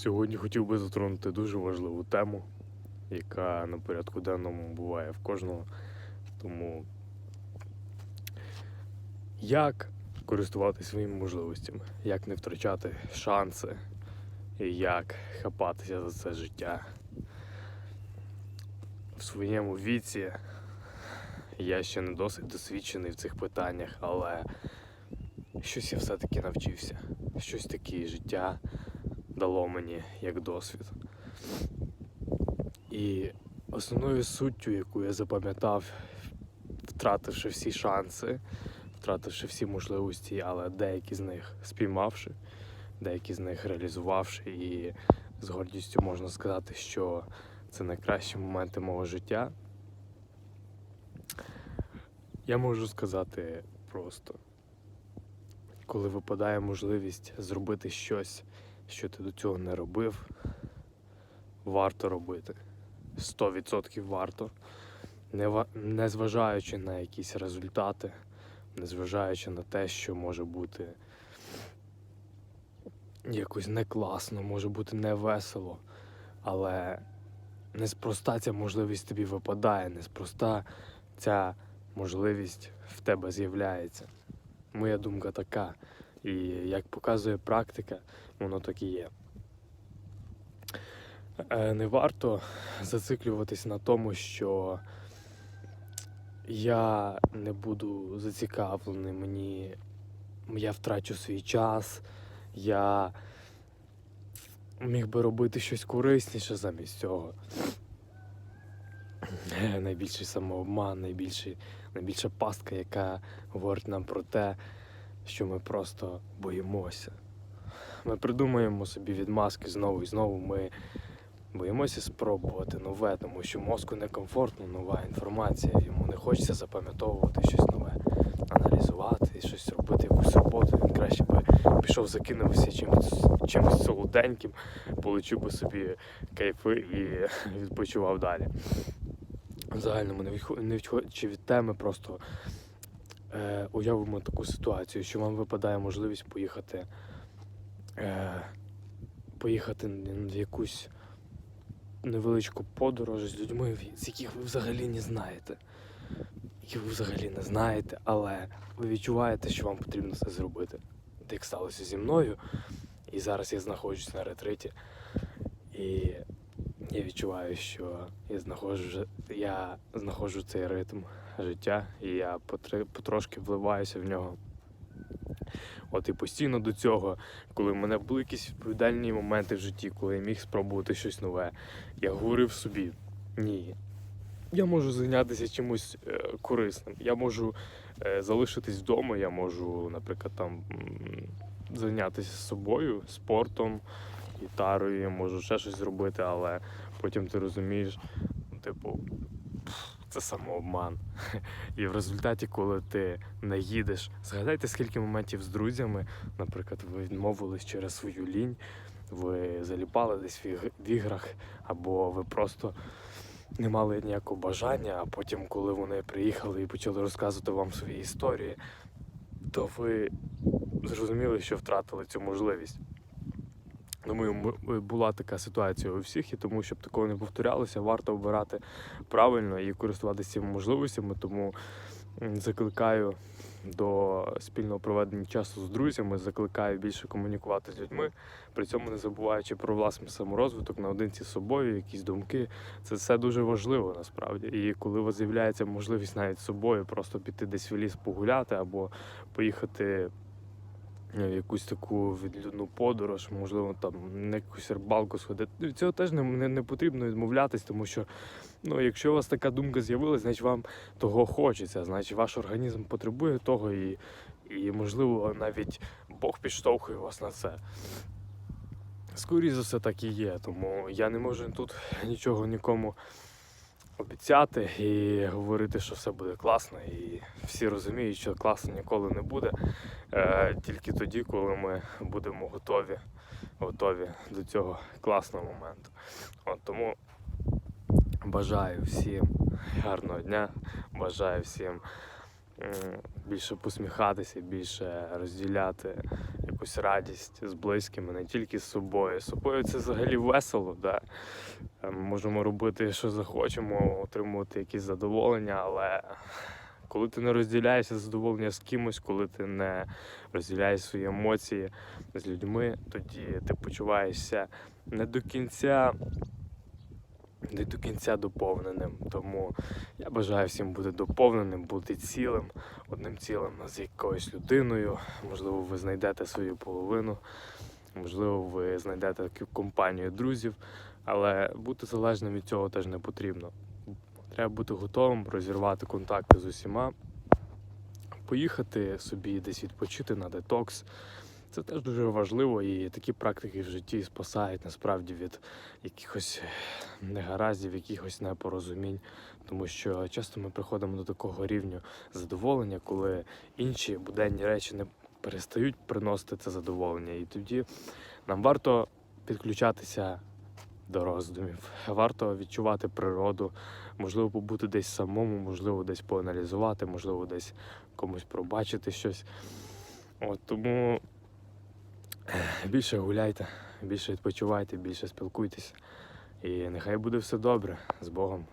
Сьогодні хотів би затронути дуже важливу тему, яка на порядку денному буває в кожного. Тому як користуватися своїми можливостями, як не втрачати шанси, і як хапатися за це життя. В своєму віці я ще не досить досвідчений в цих питаннях, але щось я все-таки навчився. Щось таке життя дало мені як досвід. І основною суттю, яку я запам'ятав, втративши всі шанси, втративши всі можливості, але деякі з них спіймавши, деякі з них реалізувавши, і з гордістю можна сказати, що це найкращі моменти мого життя. Я можу сказати просто, коли випадає можливість зробити щось, що ти до цього не робив, варто робити. 100% варто. Не, ва- на якісь результати, не зважаючи на те, що може бути якось не класно, може бути не весело, але неспроста ця можливість тобі випадає, неспроста ця можливість в тебе з'являється. Моя думка така. І як показує практика, воно так і є. Е, Не варто зациклюватись на тому, що я не буду зацікавлений, мені я втрачу свій час, я міг би робити щось корисніше замість цього. Е, Найбільший самообман, найбільший, найбільша пастка, яка говорить нам про те, що ми просто боїмося. Ми придумуємо собі відмазки знову і знову. Ми боїмося спробувати нове, тому що мозку некомфортно нова інформація. Йому не хочеться запам'ятовувати щось нове, аналізувати, щось робити, якусь роботу. Він краще би пішов, закинувся чимось, чимось солоденьким, получив би собі кайфи і відпочивав далі. В загальному не відходячи від теми, просто е, уявимо таку ситуацію, що вам випадає можливість поїхати, е, поїхати в якусь невеличку подорож з людьми, з яких ви взагалі не знаєте. Яких ви взагалі не знаєте, але ви відчуваєте, що вам потрібно це зробити. Так сталося зі мною. І зараз я знаходжусь на ретриті. І я відчуваю, що я знаходжу, я знаходжу цей ритм життя, і я потрошки вливаюся в нього. От і постійно до цього, коли в мене були якісь відповідальні моменти в житті, коли я міг спробувати щось нове, я говорив собі: ні, я можу зайнятися чимось е, корисним. Я можу е, залишитись вдома, я можу, наприклад, там зайнятися собою, спортом, гітарою, я можу ще щось зробити, але потім ти розумієш, ну, типу, це самообман. І в результаті, коли ти не їдеш, згадайте, скільки моментів з друзями, наприклад, ви відмовились через свою лінь, ви заліпали десь в іграх, або ви просто не мали ніякого бажання, а потім, коли вони приїхали і почали розказувати вам свої історії, то ви зрозуміли, що втратили цю можливість. Думаю, була така ситуація у всіх, і тому, щоб такого не повторялося, варто обирати правильно і користуватися цими можливостями. Тому закликаю до спільного проведення часу з друзями, закликаю більше комунікувати з людьми, при цьому не забуваючи про власний саморозвиток наодинці з собою, якісь думки. Це все дуже важливо насправді. І коли у вас з'являється можливість навіть з собою просто піти десь в ліс погуляти або поїхати в якусь таку відлюдну подорож, можливо, там на якусь рибалку сходити. Від цього теж не, не, не потрібно відмовлятись, тому що ну, якщо у вас така думка з'явилась, значить вам того хочеться, значить ваш організм потребує того, і, і можливо, навіть Бог підштовхує вас на це. Скоріше за все, так і є, тому я не можу тут нічого нікому обіцяти і говорити, що все буде класно, і всі розуміють, що класно ніколи не буде. Е, тільки тоді, коли ми будемо готові, готові до цього класного моменту. От тому бажаю всім гарного дня, бажаю всім більше посміхатися, більше розділяти якусь радість з близькими, не тільки з собою. З собою це взагалі весело. Да? Е, можемо робити, що захочемо, отримувати якісь задоволення, але коли ти не розділяєшся задоволення з кимось, коли ти не розділяєш свої емоції з людьми, тоді ти почуваєшся не до кінця. Не до кінця доповненим. Тому я бажаю всім бути доповненим, бути цілим, одним цілим з якоюсь людиною. Можливо, ви знайдете свою половину, можливо, ви знайдете таку компанію друзів, але бути залежним від цього теж не потрібно. Треба бути готовим розірвати контакти з усіма, поїхати собі десь відпочити на детокс. Це теж дуже важливо, і такі практики в житті спасають насправді від якихось негараздів, якихось непорозумінь. Тому що часто ми приходимо до такого рівня задоволення, коли інші буденні речі не перестають приносити це задоволення. І тоді нам варто підключатися до роздумів, варто відчувати природу, можливо, побути десь самому, можливо, десь поаналізувати, можливо, десь комусь пробачити щось. От тому більше гуляйте, більше відпочивайте, більше спілкуйтеся. І нехай буде все добре з Богом.